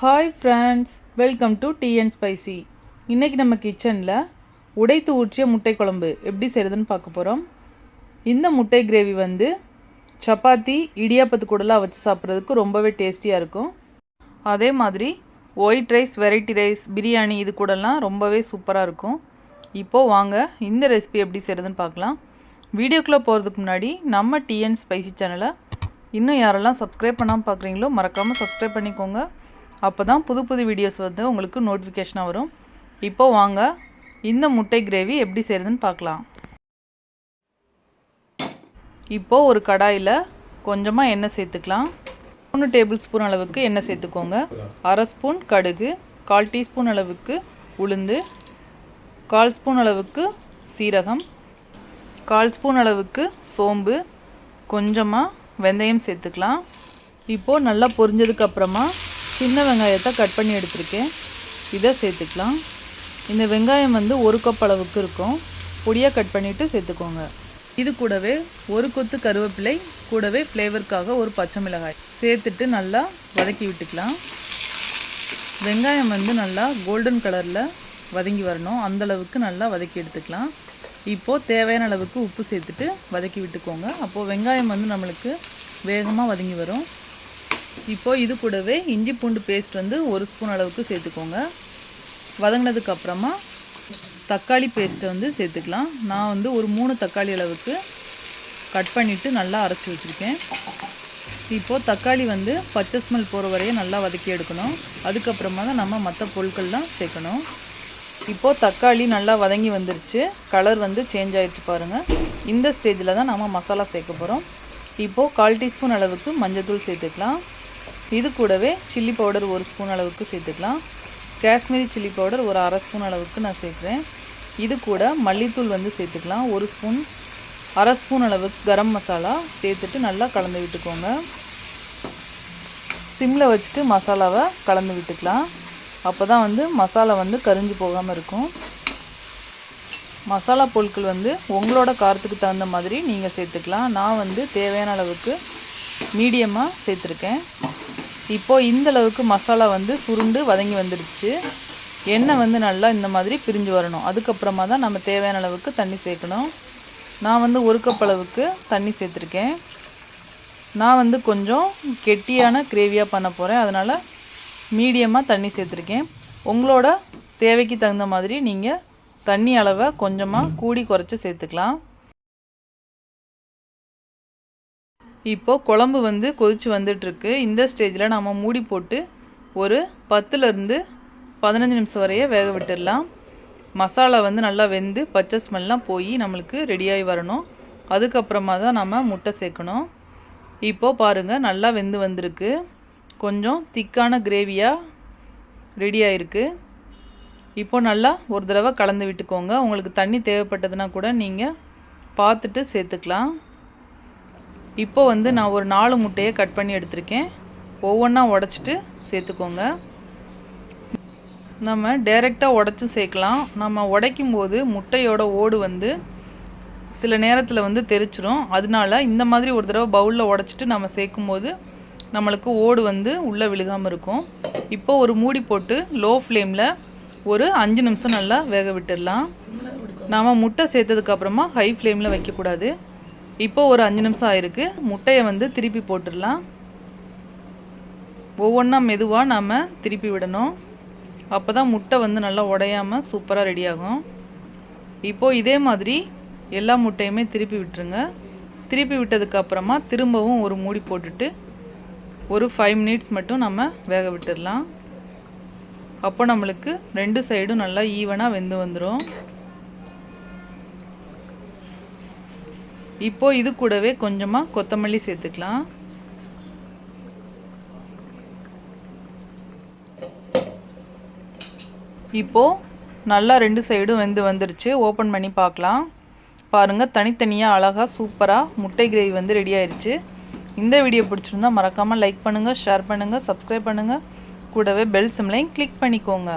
Hi friends welcome to tea and spicy இன்றைக்கி நம்ம கிச்சனில் உடைத்து ஊற்றிய முட்டை குழம்பு எப்படி செய்கிறதுன்னு பார்க்க போகிறோம் இந்த முட்டை கிரேவி வந்து சப்பாத்தி இடியாப்பத்து கூடலாம் வச்சு சாப்பிட்றதுக்கு ரொம்பவே டேஸ்டியாக இருக்கும். அதே மாதிரி white rice variety rice biryani இது கூடலாம் ரொம்பவே சூப்பராக இருக்கும். இப்போது வாங்க இந்த ரெசிபி எப்படி செய்கிறதுன்னு பார்க்கலாம். வீடியோக்குள்ளே போகிறதுக்கு முன்னாடி நம்ம டிஎன் ஸ்பைசி சேனலை இன்னும் யாரெல்லாம் சப்ஸ்கிரைப் பண்ணாமல் பார்க்குறீங்களோ மறக்காமல் சப்ஸ்கிரைப் பண்ணிக்கோங்க. அப்போ தான் புது புது வீடியோஸ் வந்து உங்களுக்கு நோட்டிஃபிகேஷனாக வரும். இப்போது வாங்க இந்த முட்டை கிரேவி எப்படி செய்கிறதுன்னு பார்க்கலாம். இப்போது ஒரு கடாயில் கொஞ்சமாக எண்ணெய் சேர்த்துக்கலாம். மூணு டேபிள் ஸ்பூன் அளவுக்கு எண்ணெய் சேர்த்துக்கோங்க. அரை ஸ்பூன் கடுகு கால் டீஸ்பூன் அளவுக்கு உளுந்து கால் ஸ்பூன் அளவுக்கு சீரகம் கால் ஸ்பூன் அளவுக்கு சோம்பு கொஞ்சமாக வெந்தயம் சேர்த்துக்கலாம். இப்போது நல்லா பொரிஞ்சதுக்கப்புறமா சின்ன வெங்காயத்தை கட் பண்ணி எடுத்திருக்கேன். இதை சேர்த்துக்கலாம். இந்த வெங்காயம் வந்து ஒரு கப் அளவுக்கு இருக்கும். பொடியாக கட் பண்ணிவிட்டு சேர்த்துக்கோங்க. இது கூடவே ஒரு கொத்து கருவேப்பிலை கூடவே ஃப்ளேவருக்காக ஒரு பச்சை மிளகாய். சேர்த்துட்டு நல்லா வதக்கி விட்டுக்கலாம். வெங்காயம் வந்து நல்லா கோல்டன் கலரில் வதங்கி வரணும். அந்தளவுக்கு நல்லா வதக்கி எடுத்துக்கலாம். இப்போது தேவையான அளவுக்கு உப்பு சேர்த்துட்டு வதக்கி விட்டுக்கோங்க. அப்போது வெங்காயம் வந்து நம்மளுக்கு வேகமாக வதங்கி வரும். இப்போது இது கூடவே இஞ்சி பூண்டு பேஸ்ட் வந்து ஒரு ஸ்பூன் அளவுக்கு சேர்த்துக்கோங்க. வதங்கினதுக்கு அப்புறமா தக்காளி பேஸ்ட்டை வந்து சேர்த்துக்கலாம். நான் வந்து ஒரு மூணு தக்காளி அளவுக்கு கட் பண்ணிவிட்டு நல்லா அரைச்சி வச்சுருக்கேன். இப்போது தக்காளி வந்து பச்சை ஸ்மெல் போகிற வரைய நல்லா வதக்கி எடுக்கணும். அதுக்கப்புறமா தான் நம்ம மற்ற பொருட்கள்லாம் சேர்க்கணும். இப்போது தக்காளி நல்லா வதங்கி வந்துருச்சு. கலர் வந்து சேஞ்ச் ஆகிடுச்சு பாருங்கள் இந்த ஸ்டேஜில் தான் நம்ம மசாலா சேர்க்க போகிறோம் இப்போது கால் டீஸ்பூன் அளவுக்கு மஞ்சள் தூள் சேர்த்துக்கலாம். இது கூடவே சில்லி பவுடர் ஒரு ஸ்பூன் அளவுக்கு சேர்த்துக்கலாம். காஷ்மீரி சில்லி பவுடர் ஒரு அரை ஸ்பூன் அளவுக்கு நான் சேர்க்குறேன். இது கூட மல்லித்தூள் வந்து சேர்த்துக்கலாம். ஒரு ஸ்பூன் அரை ஸ்பூன் அளவுக்கு கரம் மசாலா சேர்த்துட்டு நல்லா கலந்து விட்டுக்கோங்க. சிம்மில் வச்சுட்டு மசாலாவை கலந்து விட்டுக்கலாம். அப்போ தான் வந்து மசாலா வந்து கரிஞ்சு போகாமல் இருக்கும். மசாலா பொருட்கள் வந்து உங்களோட காரத்துக்கு தகுந்த மாதிரி நீங்கள் சேர்த்துக்கலாம். நான் வந்து தேவையான அளவுக்கு மீடியமாக சேர்த்துருக்கேன். இப்போது இந்த அளவுக்கு மசாலா வந்து சுருண்டு வதங்கி வந்துடுச்சு. எண்ணெய் வந்து நல்லா இந்த மாதிரி பிரிஞ்சு வரணும். அதுக்கப்புறமா தான் நம்ம தேவையான அளவுக்கு தண்ணி சேர்க்கணும். நான் வந்து ஒரு கப் அளவுக்கு தண்ணி சேர்த்துருக்கேன். நான் வந்து கொஞ்சம் கெட்டியான கிரேவியாக பண்ண போகிறேன் அதனால் மீடியமாக தண்ணி சேர்த்துருக்கேன். உங்களோட தேவைக்கு தகுந்த மாதிரி நீங்கள் தண்ணி அளவை கொஞ்சமாக கூடி குறைச்சி சேர்த்துக்கலாம். இப்போது குழம்பு வந்து கொதித்து வந்துட்டுருக்கு. இந்த ஸ்டேஜில் நம்ம மூடி போட்டு ஒரு பத்துலேருந்து பதினஞ்சு நிமிஷம் வரைய வேக விட்டுடலாம். மசாலா வந்து நல்லா வெந்து பச்சை ஸ்மெல்லாம் போய் நம்மளுக்கு ரெடியாகி வரணும். அதுக்கப்புறமா தான் நம்ம முட்டை சேர்க்கணும். இப்போது பாருங்கள் நல்லா வெந்து வந்திருக்கு. கொஞ்சம் திக்கான கிரேவியாக ரெடி ஆகிருக்கு இப்போ நல்லா ஒரு தடவை கலந்து விட்டுக்கோங்க. உங்களுக்கு தண்ணி தேவைப்பட்டதுன்னா கூட நீங்கள் பார்த்துட்டு சேர்த்துக்கலாம். இப்போ வந்து நான் ஒரு நாலு முட்டையை கட் பண்ணி எடுத்திருக்கேன். ஒவ்வொன்றா உடச்சிட்டு சேர்த்துக்கோங்க. நம்ம டைரெக்டாக உடச்சும் சேர்க்கலாம். நம்ம உடைக்கும் போது முட்டையோட ஓடு வந்து சில நேரத்தில் வந்து தெரிச்சிரும். அதனால இந்த மாதிரி ஒரு தடவை பவுலில் உடச்சிட்டு நம்ம சேர்க்கும்போது நம்மளுக்கு ஓடு வந்து உள்ளே விழுகாமல் இருக்கும். இப்போ ஒரு மூடி போட்டு லோ ஃப்ளேமில் ஒரு அஞ்சு நிமிஷம் நல்லா வேக விட்டுடலாம். நாம் முட்டை சேர்த்ததுக்கப்புறமா ஹை ஃப்ளேமில் வைக்கக்கூடாது. இப்போ ஒரு அஞ்சு நிமிஷம் ஆயிருக்கு. முட்டையை வந்து திருப்பி போட்டுடலாம். ஒவ்வொன்றா மெதுவாக நம்ம திருப்பி விடணும். அப்போ தான் முட்டை வந்து நல்லா உடையாமல் சூப்பராக ரெடி ஆகும். இப்போது இதே மாதிரி எல்லா முட்டையுமே திருப்பி விட்டுருங்க. திருப்பி விட்டதுக்கப்புறமா திரும்பவும் ஒரு மூடி போட்டுட்டு ஒரு ஃபைவ் மினிட்ஸ் மட்டும் நம்ம வேக விட்டுடலாம். அப்போ நம்மளுக்கு ரெண்டு சைடும் நல்லா ஈவனாக வெந்து வந்துடும் இப்போ இது கூடவே கொஞ்சமாக கொத்தமல்லி சேர்த்துக்கலாம். இப்போது நல்லா ரெண்டு சைடும் வெந்து வந்துருச்சு. ஓப்பன் பண்ணி பார்க்கலாம். பாருங்கள் தனித்தனியாக அழகாக சூப்பராக முட்டை கிரேவி வந்து ரெடி ஆயிடுச்சு இந்த வீடியோ பிடிச்சிருந்தா மறக்காமல் லைக் பண்ணுங்கள் ஷேர் பண்ணுங்கள் சப்ஸ்கிரைப் பண்ணுங்கள் கூடவே பெல் சிம்லையும் கிளிக் பண்ணிக்கோங்க.